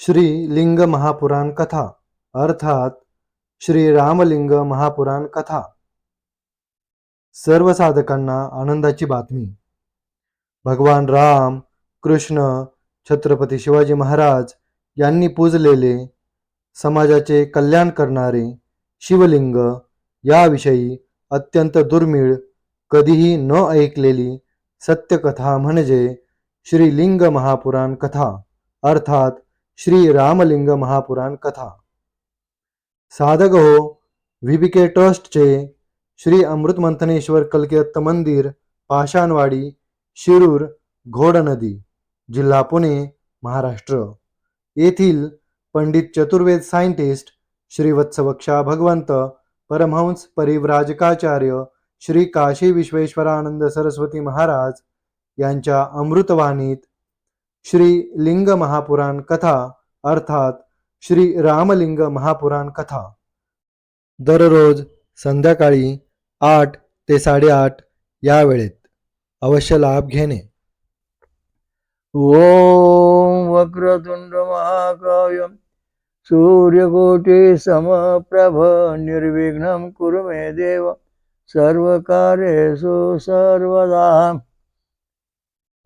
श्री लिंग महापुराण कथा अर्थात श्री रामलिंग महापुराण कथा. सर्व साधकांना आनंदाची बातमी. भगवान राम कृष्ण छत्रपती शिवाजी महाराज यांनी पूजलेले समाजाचे कल्याण करणारे शिवलिंग याविषयी अत्यंत दुर्मिळ कधीही न ऐकलेली सत्यकथा म्हणजे श्री लिंग महापुराण कथा अर्थात श्री रामलिंग महापुराण कथा. साधक हो व्हीबीके ट्रस्टचे श्री अमृतमंथनेश्वर कलकीदत्त मंदिर पाषाणवाडी शिरूर घोडनदी जिल्हा पुणे महाराष्ट्र. येथील पंडित चतुर्वेद सायंटिस्ट श्री वत्सवक्षा भगवंत परमहंस परिव्राजकाचार्य श्री काशी विश्वेश्वरानंद सरस्वती महाराज यांच्या अमृतवाणीत श्री लिंग महापुराण कथा अर्थात श्री रामलिंग महापुराण कथा. दररोज संध्याकाळी आठ ते साडेआठ या वेळेत अवश्य लाभ घेणे. ओम वक्रतुंड महाकाय सूर्यकोटी समप्रभ निर्विघ्नं कुरु मे देव. सर्वकार्येषु सर्वदा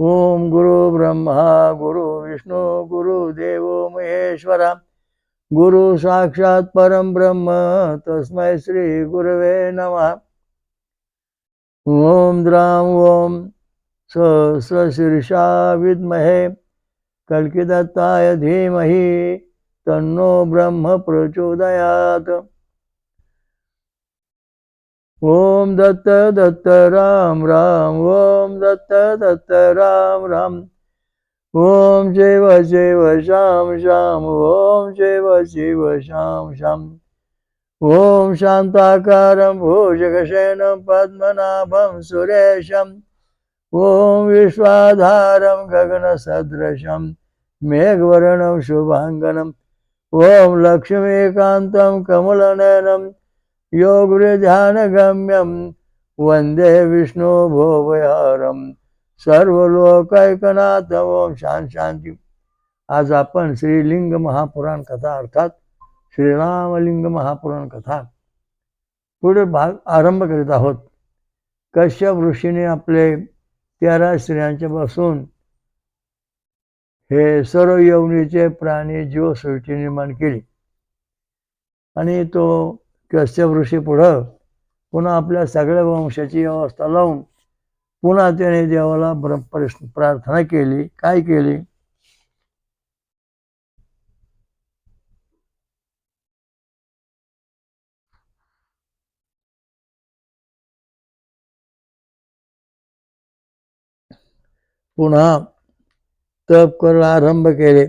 ॐ गुरु ब्रह्मा गुरु विष्णू गुरु देव महेश्वरा। गुरु साक्षात परं ब्रह्म तस्मै श्री गुरवे नमः। ॐ द्राम ॐ सहस्रशीर्षा विद्महे। कल्किदत्ताय धीमहि तन्नो ब्रह्म प्रचोदयात्। ॐ दत्त दत्त राम राम ॐ दत्त दत्त राम राम। ॐ शिव शिव शाम शाम ॐ शिव शिव शाम शाम। ॐ शान्ताकारं भुजगशयनं पद्मनाभं सुरेशम् ॐ विश्वाधारं गगनसदृशं मेघवर्णं शुभाङ्गनं। ॐ लक्ष्मीकान्तं कमलनयनं योगध्यानगम्यं वन्दे विष्णो भोवयारं सर्वलोकैकनाथ ओम शांत शांती आज आपण श्रीलिंग महापुराण कथा अर्थात श्रीरामलिंग महापुराण कथा पुढे भाग आरंभ करीत आहोत। कश्यप ऋषीने आपले तेरा स्त्रियांच्या बसून हे सर्व यवनीचे प्राणी जीवसृष्टी निर्माण केली आणि तो कश्यप ऋषी पुढं पुन्हा आपल्या सगळ्या वंशाची अवस्था लावून पुन्हा त्याने देवाला ब्र- प्रार्थना केली. काय केली? पुन्हा तप करायला आरंभ केले.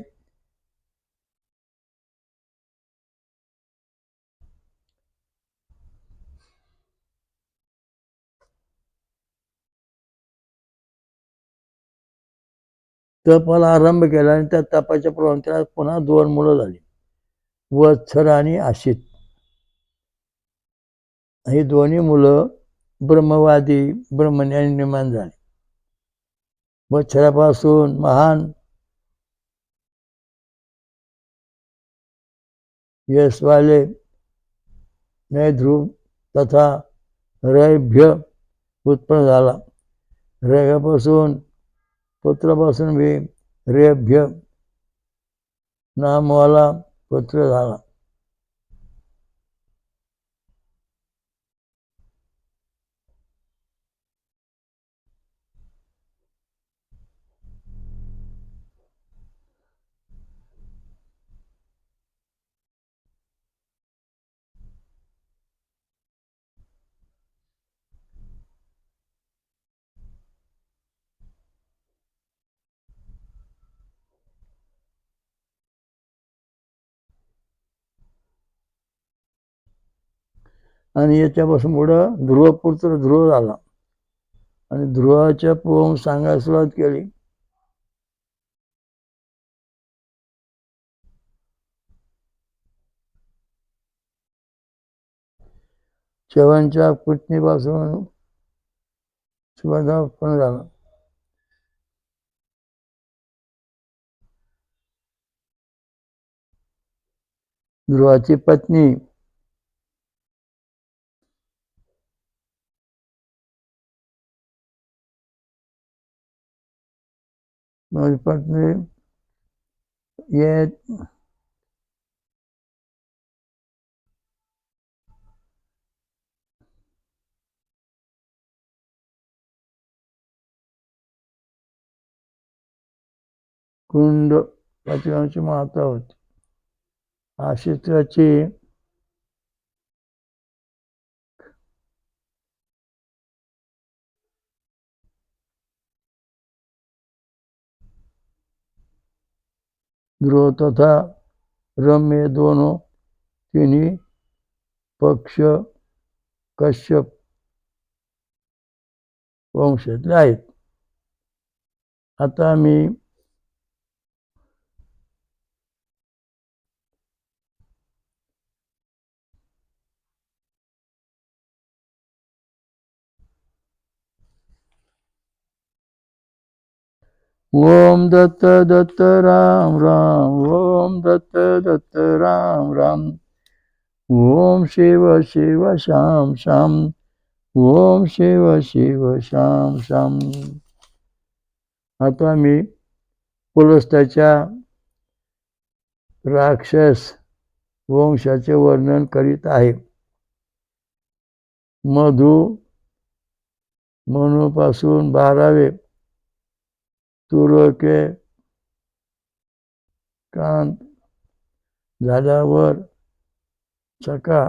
तपाला आरंभ केला आणि त्या तपाच्या प्रमाणे त्याला पुन्हा दोन मुलं झाली. वत्सर आणि आशित ही दोन्ही मुलं ब्रह्मवादी ब्रह्मज्ञानी निर्माण झाले. वत्सरापासून महान यशवाले नय ध्रुव तथा रयभ्य उत्पन्न झाला. रेगापासून पुत्रापासून वे रेभ्य नामवाला पत्र झाला. आणि याच्यापासून पुढं ध्रुवपुत्र ध्रुव झाला. आणि ध्रुवाच्या पोहून सांगायला सुरुवात केली. चवांच्या पुटणीपासून सुवर्धा उत्पन्न झाला. ध्रुवाची पत्नी माझी पत्नी ये कुंड पाचगावची माता होती अशी ध्रुव तथा रम्य दोनों तिन्ही पक्ष कश्यप वंशातले आहेत. आता मी ओम दत्त दत्त राम राम ओम दत्त दत्त राम राम ओम शिव शिव श्याम श्याम ओम शिव शिव श्याम श्याम आता मी पुलस्त्याच्या राक्षस वंशाचे वर्णन करीत आहे. मधु मनूपासून बारावे तुरके कांत झाल्यावर चका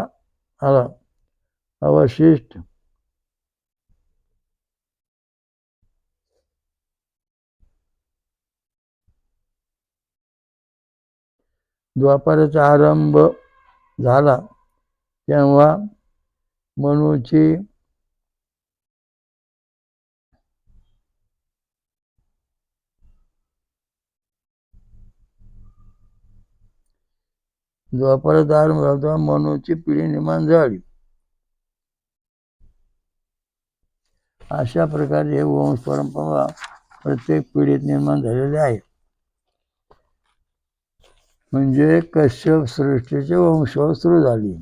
आला. अवशिष्ट द्वापाराचा आरंभ झाला. तेव्हा मनूची द्वापाराचा आरंभ मनूची पिढी निर्माण झाली. अशा प्रकारे हे वंश परंपरा प्रत्येक पिढीत निर्माण झालेले आहे. म्हणजे कश्यप सृष्टीचे वंश सुरू झाली.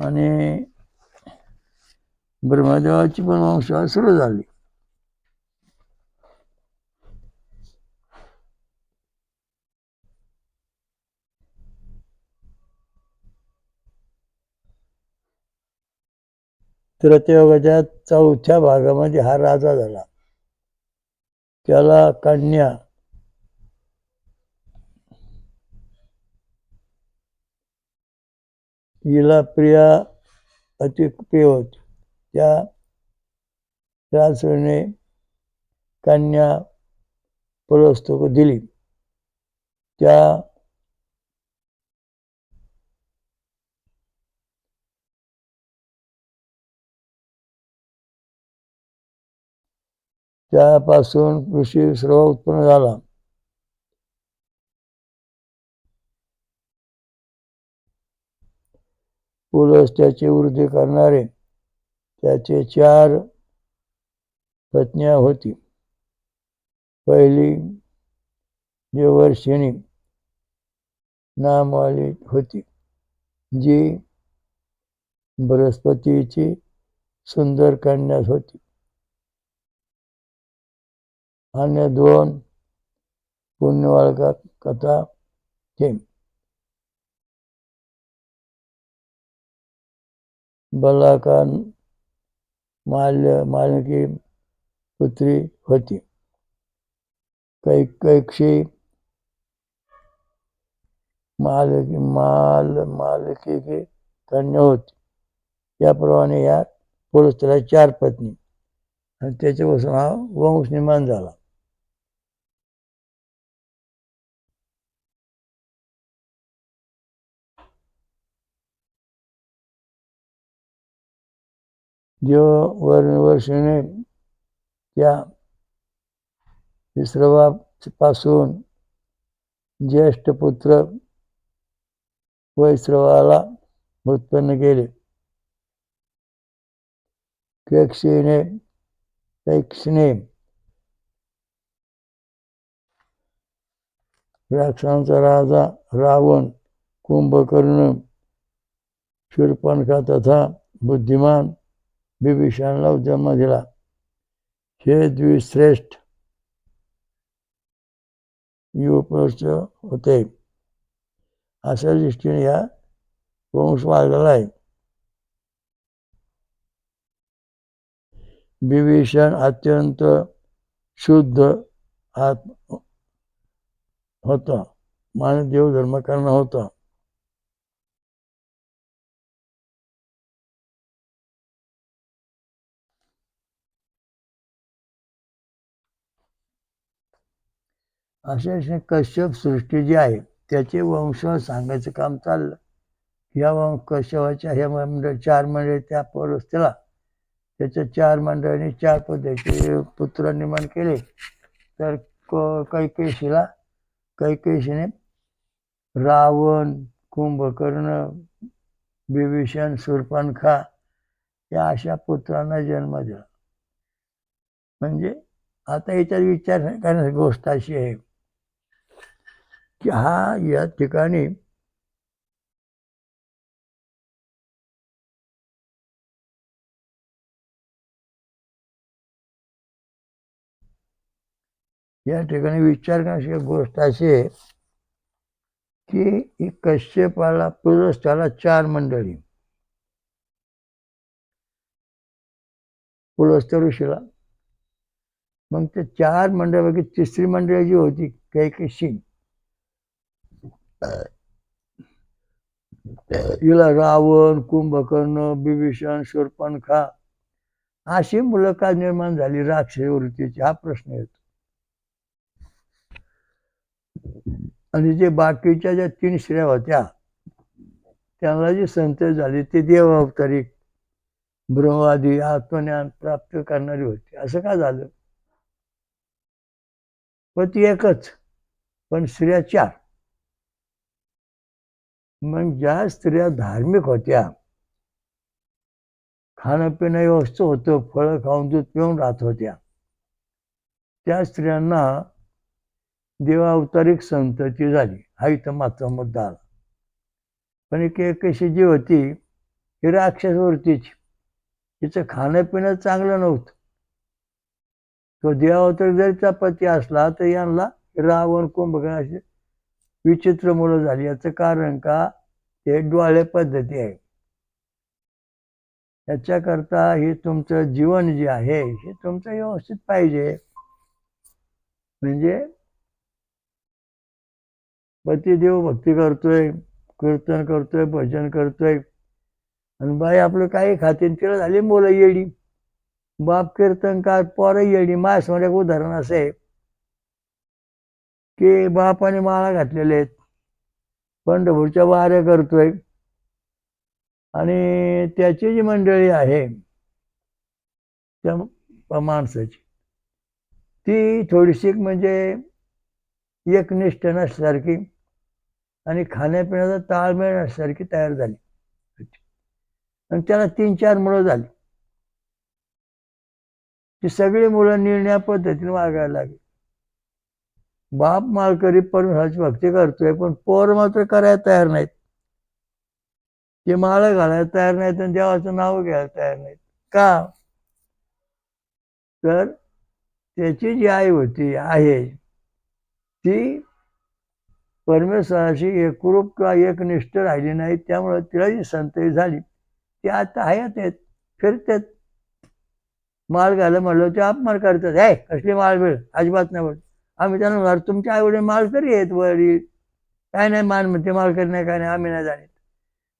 आणि ब्रह्मदेवाची पण वंश सुरू झाली. त्रेतयुगाच्या चौथ्या भागामध्ये हा राजा झाला. त्याला कन्या हिला प्रिया अति प्रिय होती. त्या राजूने कन्या पुरस्तक दिली. त्या त्यापासून कृषी सर्व उत्पन्न झाला. पुलस त्याची वृद्धी करणारे त्याचे चार पत्न्या होती. पहिली देवर्षिणी नामवाली होती जी बृहस्पतीची सुंदर कन्या होती. अन्य दोन पुण्यवाळका कथा थेंब बलाकान माल्य मालकी पुत्री होती. कैकशी मालकी माल मालकी कन्या होती. याप्रमाणे या पुरुषाला चार पत्नी. आणि त्याच्यापासून हा वंश निर्माण झाला. देव त्या विश्रवा पासून ज्येष्ठ पुत्र वैश्रवाला उत्पन्न केले. क्षिणे कैक्षने राक्षांचा राजा रावण कुंभकर्ण शूर्पणखा तथा बुद्धिमान बिभीषणला जन्म दिला. हे द्विश्रेष्ठ युवपुरुष होते. अशा दृष्टीने या वंश वाढलेला आहे. बिभीषण अत्यंत शुद्ध आत होता. मानव देव धर्म होता. अशा अशा कश्यप सृष्टी जी आहे त्याचे वंश सांगायचं काम चाललं. या वंश कश्यपाच्या ह्या मंडळ चार मंडळी त्या परस्तीला त्याच्या चार मंडळांनी चार पद्धतीचे पुत्र निर्माण केले. तर क कैकेशीला कैकेशीने रावण कुंभकर्ण बिभीषण सुरपणखा या अशा पुत्रांना जन्म दिला. म्हणजे आता याच्यात विचार करण्याची गोष्ट अशी आहे की हा या ठिकाणी या ठिकाणी विचार करण्याची गोष्ट अशी आहे की ही कश्यपाला पुरस्ताला चार मंडळी. पुरस्त ऋषीला. मग ते चार मंडळापैकी तिसरी मंडळी जी होती कैकशी हिला रावण कुंभकर्ण बिभीषण शूरपणखा अशी मुलं का निर्माण झाली. राक्षस वृत्तीची हा प्रश्न येतो. आणि जे बाकीच्या ज्या तीन स्त्रिया होत्या त्यांना जी संत झाली ते देवावतारी ब्रह्मवादी आत्मज्ञान प्राप्त करणारी होती. असं का झालं? पण ती एकच पण स्त्रिया चार. मग ज्या स्त्रिया धार्मिक होत्या खाणंपिणं व्यवस्थ व्यवस्थित होतं फळं खाऊन दूध पिऊन राहत होत्या. त्या स्त्रियांना देवावतारिक संतती झाली. हा इथं मात्र मुद्दा आला. पण एक कशी जी होती ही राक्षसवरतीची. तिचं खाणंपिणं चांगलं नव्हतं. तो देवावतारिक जरी पती असला तर यांना रावण कुंभकर्ण असे विचित्र मुलं झाली. याचं कारण का? ते डोळे पद्धती आहे. याच्याकरता हे तुमचं जीवन जे आहे हे तुमचं व्यवस्थित पाहिजे. म्हणजे पतिदेव भक्ती करतोय कीर्तन करतोय भजन करतोय. आणि बाई आपलं काही खाते तिला झाली मुलं येडी. बाप कीर्तनकार पोरं येडी. मास एक उदाहरण असं आहे. की बापाने माळा घातलेले आहेत. पंढरपूरच्या वाऱ्या करतोय. आणि त्याची जी मंडळी आहे त्या माणसाची ती थोडीशी म्हणजे एकनिष्ठ नसल्यासारखी आणि खाण्यापिण्याचा ताळमेळ नसल्यासारखी तयार झाली. आणि त्याला तीन चार मुलं झाली. ती सगळी मुलं निर्णया पद्धतीने वागायला लागली. बाप मालकरी परमेश्वराची भक्ती करतोय पण पोर मात्र करायला तयार नाहीत. ते माळा घालायला तयार नाहीत आणि देवाचं नाव घ्यायला तयार नाहीत. का? तर त्याची जी आई होती आहे ती परमेश्वराशी एकरूप किंवा एकनिष्ठ राहिली नाही त्यामुळं तिला जी संतती झाली ती आता आहेत आहेत फिरतात. माळ घाला म्हणलं ते अपमान करतात हे कसली माळ वेळ अजिबात नाही बोल आम्ही त्यांना म्हणणार तुमच्या आई वडील आहेत वडील. काय नाही मान म्हणते मालकरी नाही काय नाही आम्ही नाही जाणीत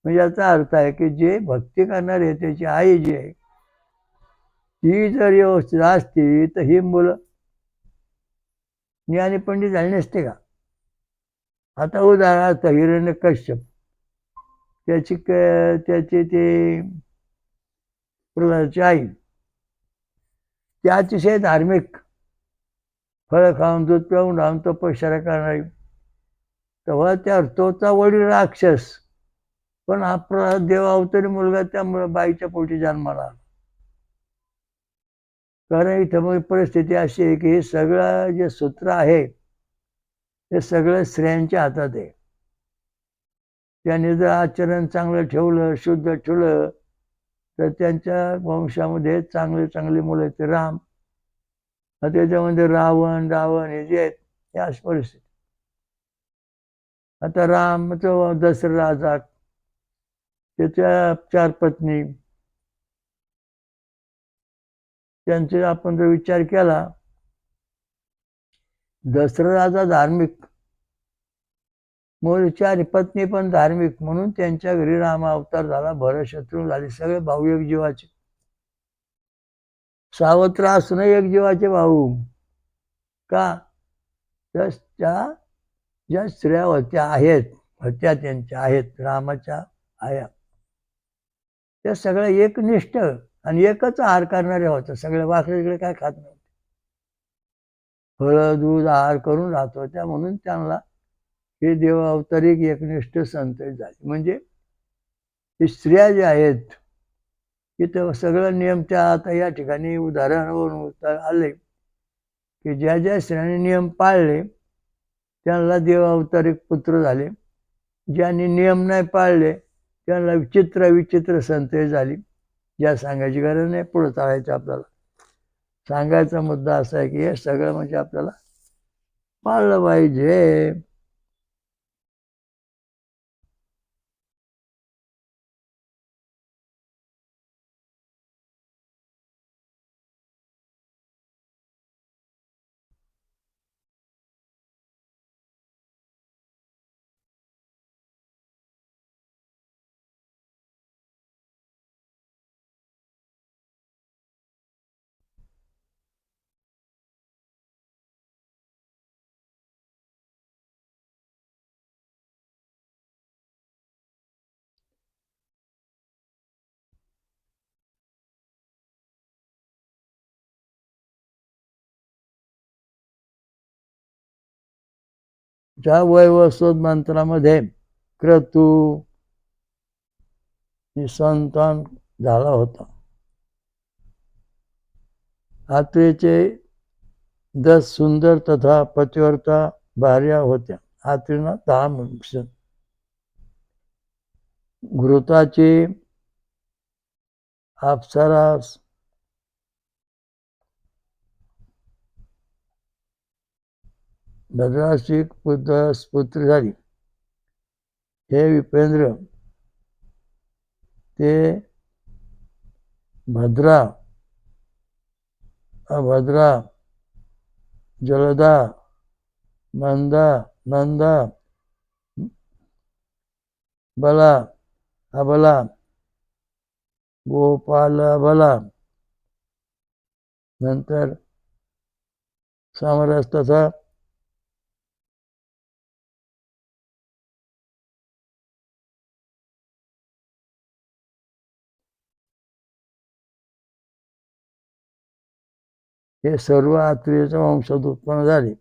म्हणजे याचा अर्थ आहे की जे भक्ती करणारे आहे त्याची आई जी आहे ती जर व्यवस्थित असती तर ही मुलं ज्ञानी पंडित झाली नसते का? आता उदाहरणार्थ हिरण्य कश्यप त्याची क त्याची ते प्रल्हादची आई ती अतिशय धार्मिक फळं खाऊन दूध पिऊन राहून तपश्चर्या करणारी. तेव्हा त्या तोचा वडील राक्षस. पण आपला प्रल्हाद देव अवतरी मुलगा त्यामुळे बाईच्या पोटी जन्माला आला. कारण इथं मग परिस्थिती अशी आहे की हे सगळं जे सूत्र आहे ते सगळं स्त्रियांच्या हातात आहे. त्यांनी जर आचरण चांगलं ठेवलं शुद्ध ठेवलं तर त्यांच्या वंशामध्ये चांगले चांगले मुलं ते राम त्याच्यामध्ये रावण रावण हे जे आहेत हे अशी परिस्थिती आता राम तो दसरा राजा त्याच्या चार पत्नी त्यांचे आपण जर विचार केला दसरा राजा धार्मिक मूळच्या चार पत्नी पण धार्मिक म्हणून त्यांच्या घरी रामावतार झाला भरत शत्रू झाले सगळे भाऊ एक जीवाचे. सावत्र असूनही एक जीवाचे भाऊ. का? त्या ज्या स्त्रिया होत्या आहेत होत्या त्यांच्या आहेत रामाच्या आया. त्या सगळ्या एकनिष्ठ आणि एकच आहार करणाऱ्या होत्या. सगळ्या वाकडे इकडे काय खात नव्हते फळं दूध आहार करून राहत होत्या म्हणून त्यांना हे देव अवतारिक एकनिष्ठ संत झाले. म्हणजे स्त्रिया ज्या आहेत की सगळं नियम त्या आता या ठिकाणी उदाहरणावरून आले की ज्या ज्या स्त्रियांनी नियम पाळले त्यांना देव अवतारिक पुत्र झाले. ज्यांनी नियम नाही पाळले त्यांना विचित्र विचित्र संत झाली. ज्या सांगायची गरज नाही पुढं चालायचं आपल्याला. सांगायचा मुद्दा असा आहे की हे सगळं म्हणजे आपल्याला पाळलं पाहिजे. ज्या वयवस्वत मंत्रामध्ये क्रतू हे संतान झाला होता. आत्रेचे दस सुंदर तथा पतिवर्ता भार्या होत्या. आत्रेना दहा मनुष्य घृताची अप्सरास भद्राची पुत्र पुत्री झाली. हे विपेंद्र ते भद्रा अभद्रा जलदा मंदा नंदा बला अबला गोपाल बला नंतर सामरस तसा हे सर्व आत्रेयच्या वंशात उत्पन्न झाले.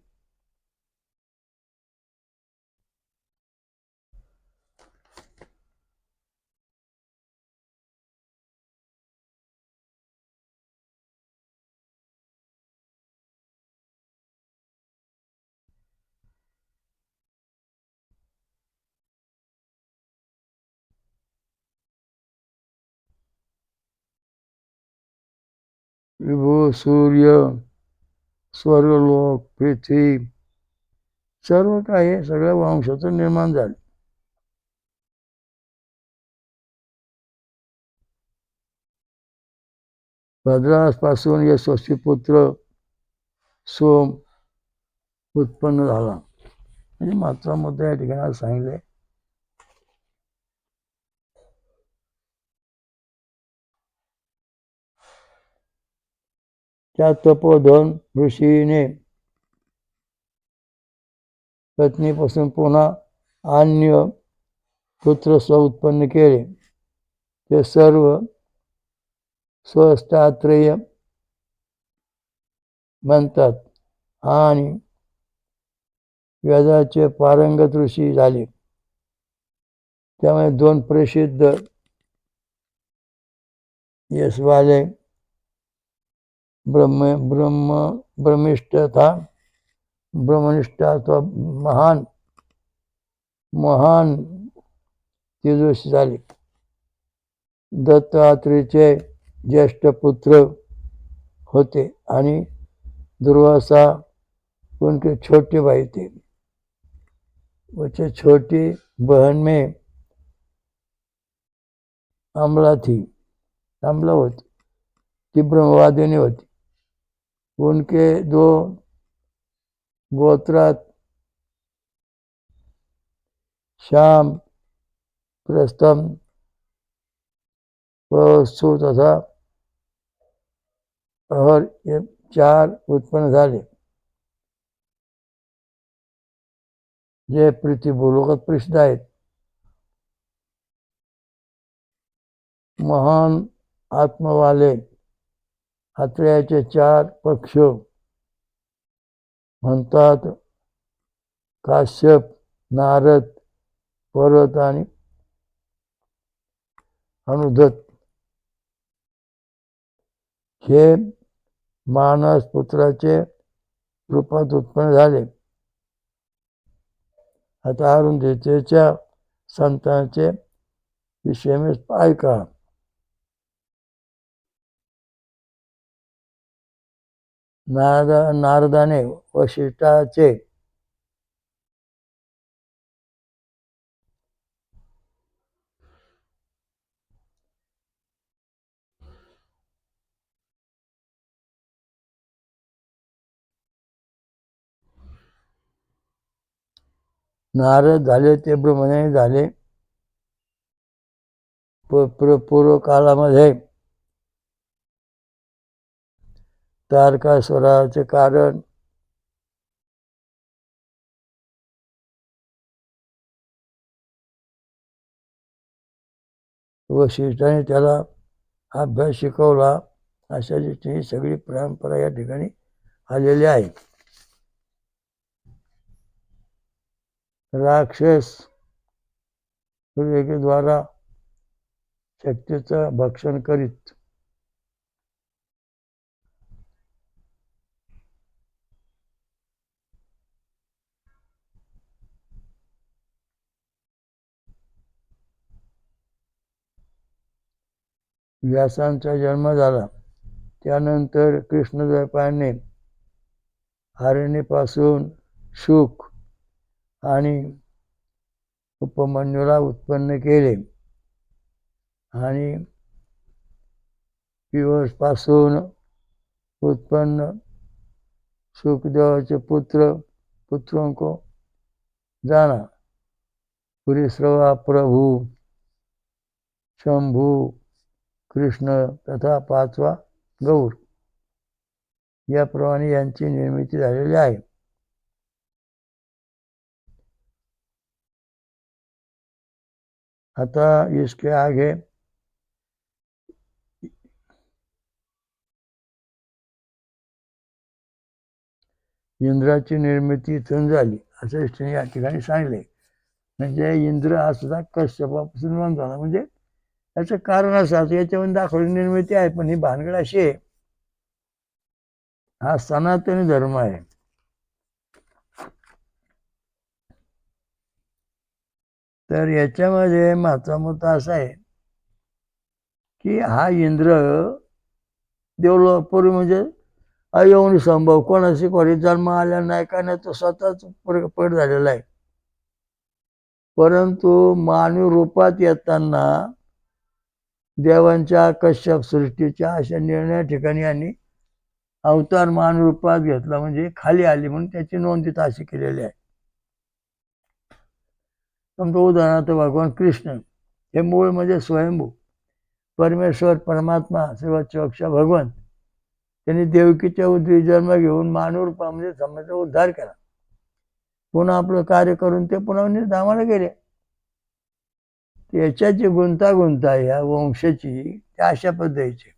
विभो सूर्य स्वर्गलोक पृथ्वी सर्व काही सगळ्या वंशाचं निर्माण झाले. भद्रासपासून यशस्वी पुत्र सोम उत्पन्न झाला. म्हणजे मात्र मुद्दा या ठिकाणी सांगितले त्या तपोधन ऋषीने पत्नीपासून पुन्हा अन्य पुत्र स्व उत्पन्न केले. ते सर्व स्वस्तात्रेय म्हणतात आणि वेदाचे पारंगत ऋषी झाले. त्यामुळे दोन प्रसिद्ध यशवाले ब्रह्म ब्रह्म ब्रह्मिष्ठता ब्रह्मनिष्ठ अथवा महान महान तेजस्वी झाले. दत्तात्रेचे ज्येष्ठ पुत्र होते आणि दुर्वासा उनके छोटे भाई थे वचे छोटी बहन में आमला थी आमला होती. ती ब्रह्मवादिनी होती. उनके दो गोत्रात श्याम प्रस्तम व तथा और ये चार उत्पन्न झाले. जे पृथ्वीभूलोकात प्रसिद्ध आहेत. महान आत्मवाले आत्र्याचे चार पक्ष म्हणतात. काश्यप नारद पर्वत आणि अनुदत हे मानस पुत्राचे रूपात उत्पन्न झाले. आता अरुंधतीच्या संतांचे विषय मी ऐका. नारदा नारदाने वशिष्ठाचे नारद झाले ते ब्रह्मज्ञानी झाले. प- पुर पूर्व तारकासुराचे कारण. वशिष्ठाने त्याला अभ्यास शिकवला. अशा दृष्टीने ही सगळी परंपरा या ठिकाणी आलेली आहे. राक्षस द्वारा शक्तीचं भक्षण करीत. व्यासांचा जन्म झाला. त्यानंतर कृष्णद्वैपायने हरणीपासून शुक आणि उपमन्यूला उत्पन्न केले. आणि पिवसपासून उत्पन्न सुखदेवाचे पुत्र पुत्रों को जाना पुरीश्रवा प्रभू शंभू कृष्ण तथा पाचवा गौर. याप्रमाणे यांची निर्मिती झालेली आहे. आता इसके आगे इंद्राची निर्मिती इथून झाली असं या ठिकाणी सांगले. म्हणजे इंद्र हा सुद्धा कश्यपापासून बंद झाला म्हणजे याचं कारण असं याच्यामध्ये दाखवली निर्मिती आहे पण ही भानगड अशी आहे. हा सनातनी धर्म आहे. तर याच्यामध्ये माझा मुद्दा असा आहे की हा इंद्र देवलो पूर्वी म्हणजे अयवनी संभव कोणाशी कोणी जन्म आला नाही का नाही तो स्वतःच प्रकट झालेला आहे. परंतु मानवी रूपात येताना देवांच्या कश्यप सृष्टीच्या अशा निर्णया ठिकाणी यांनी अवतार मान रूपात घेतला. म्हणजे खाली आली म्हणून त्याची नोंद तिथं अशी केलेली आहे. समजा उदाहरणार्थ भगवान कृष्ण हे मूळ म्हणजे स्वयंभू परमेश्वर परमात्मा श्रीवत्सवक्षा भगवान. त्यांनी देवकीच्या उद्री जन्म घेऊन मानव रूपामध्ये म्हणजे समाजाचा उद्धार केला. पुन्हा आपलं कार्य करून ते पुन्हा निर्धामाला गेले. याच्याची गुंतागुंत आहे ह्या वंशाची त्या अशा पद्धतीची.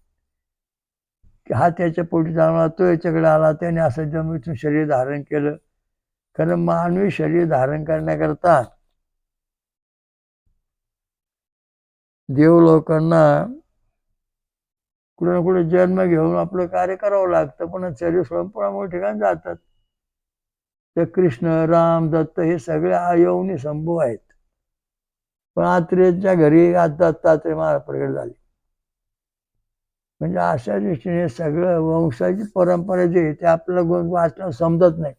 की हा त्याच्या पोटी जाणार तो याच्याकडे आला त्याने असं जमिनीतून शरीर धारण केलं. कारण मानवी शरीर धारण करण्याकरता देव लोकांना कुठे ना कुठे जन्म घेऊन आपलं कार्य करावं लागतं पण शरीर स्वयंपुरामुळे ठिकाणी जातात. तर कृष्ण राम दत्त हे सगळे अयवनी संभू आहेत. पण आत्रेच्या घरी आता तात्रे महाराज प्रगट झाले. म्हणजे अशा दृष्टीने सगळं वंशाची परंपरा जी आहे ते आपल्याला गुण वाचणं समजत नाही.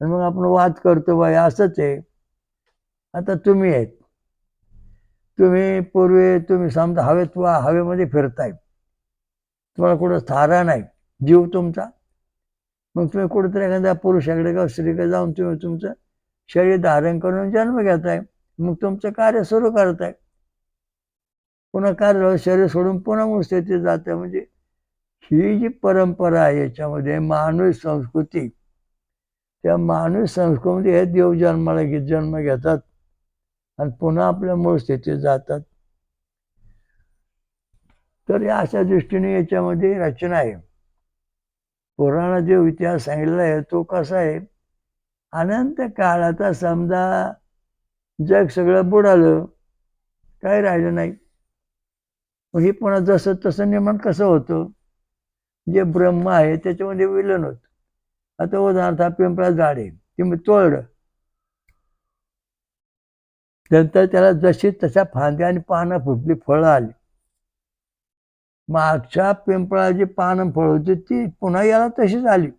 आणि मग आपण वाद करतो बाई असंच आहे. आता तुम्ही आहेत. तुम्ही पूर्वी तुम्ही समजा हवेत वा हवेमध्ये फिरताय. तुम्हाला कुठं थारा नाही. जीव तुमचा. मग तुम्ही कुठेतरी एखाद्या पुरुषाकडे किंवा स्त्रीकडे जाऊन तुम्ही तुमचं शरीर धारण करून जन्म घेताय. मग तुमचं कार्य सुरू करताय. पुन्हा कार्य शरीर सोडून पुन्हा मूळ जाते म्हणजे ही जी परंपरा आहे याच्यामध्ये मानवी संस्कृती त्या मानवी संस्कृतीमध्ये हे देव जन्माला घेत जन्म घेतात आणि पुन्हा आपल्या मूळ स्थितीत जातात. तर या अशा दृष्टीने याच्यामध्ये रचना आहे. पुराणा जो इतिहास सांगितलेला आहे तो कसा आहे? अनंत काळाचा समजा जग सगळं बुडालं काही राहिलं नाही. मग हे पुन्हा जसं तसं निर्माण कसं होतं? जे ब्रह्म आहे त्याच्यामध्ये विलन होत. आता उदाहरणार्थ पिंपळा झाड आहे ते मी तोडलं नंतर त्याला जशी तशा फांद्या आणि पानं फुटली फळं आली. मागच्या पिंपळाची पानं फळ होती ती पुन्हा याला तशीच आली.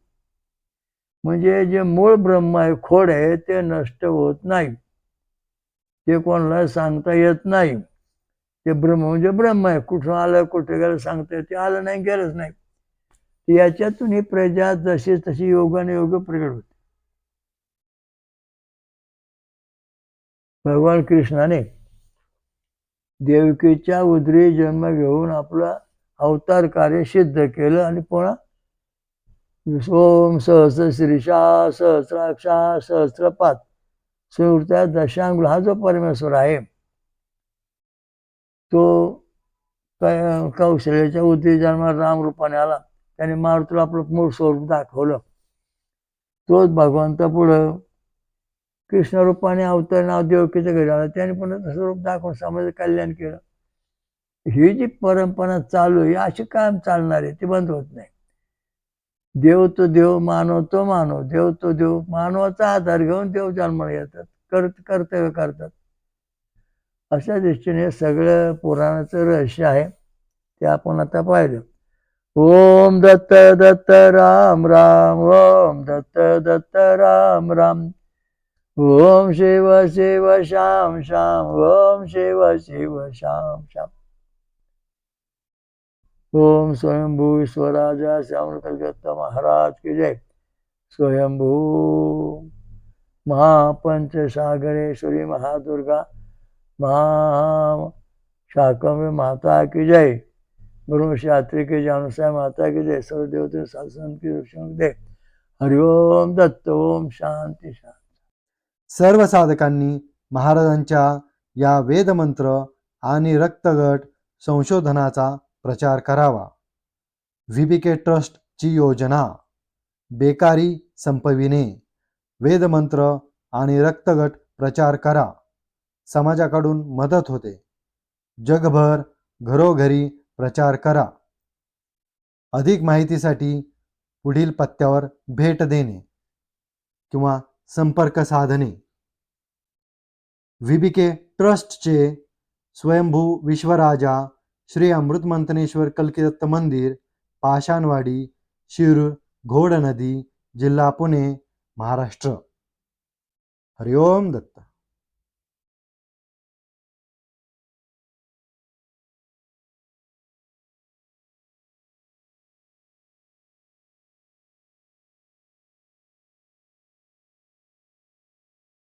म्हणजे जे मूळ ब्रह्म आहे खोड आहे ते नष्ट होत नाही. ते कोणाला सांगता येत नाही. ते ब्रह्म म्हणजे ब्रह्म आहे. कुठून आलं कुठे गेलं सांगता येत ते आलं नाही गेलंच नाही. याच्यातून ही प्रजा जशी तशी योगाने योग प्रगट होते. भगवान कृष्णाने देवकीच्या उदरी जन्म घेऊन आपला अवतार कार्य सिद्ध केलं आणि पुन्हा सोम सहस्र श्रीषा सहस्राक्षा सहस्रपात सुहृत्या दशांग हा जो परमेश्वर आहे तो कौशल्याच्या उदरी जन्मात रामरूपाने आला. त्याने मारुतीला आपलं मूळ स्वरूप दाखवलं. तोच भगवंत पुढं कृष्ण रूपाने अवतार नाव देवकीच्या घरी आला त्याने पुन्हा स्वरूप दाखवून समाज कल्याण केलं. ही जी परंपरा चालू आहे अशी कायम चालणार आहे ती बंद होत नाही. देव तो देव मानव तो मानव देव तो देव मानवाचा आधार घेऊन देव जन्माला येतात कर कर्तव्य करतात. अशा दृष्टीने सगळं पुराणाचं रहस्य आहे ते आपण आता पाहिलं. ओम दत्त दत्त राम राम ओम दत्त दत्त राम राम. ओम शिव शिव श्याम श्याम ओम शिव शिव श्याम श्याम. ओम स्वयंभू ईश्वराजा श्याम कलकत्ता महाराज की जय। स्वयंभू महापंचसागरेश्वरी महादुर्गा महा शाकंभरी माता की जय। ब्रह्मशात्री की जानसाय माता की जय। सर्व देवते शासन की रक्षण दे। हरिओम दत्त ओम शांती शांती। सर्व साधकांनी महाराजांच्या या वेदमंत्र आणि रक्तगट संशोधनाचा प्रचार करावा. व्हीबीके ट्रस्टची योजना. बेकारी संपविणे. वेदमंत्र आणि रक्तगट प्रचार करा. समाजाकडून मदत होते. जगभर घरोघरी प्रचार करा. अधिक माहितीसाठी पुढील पत्त्यावर भेट देणे किंवा संपर्क साधणे. व्हीबीके ट्रस्टचे स्वयंभू विश्वराजा श्री अमृतमंतनेश्वर कल्किदत्त मंदिर पाषाणवाडी शिरूर घोड नदी जिल्हा पुणे महाराष्ट्र. हरिओम दत्त.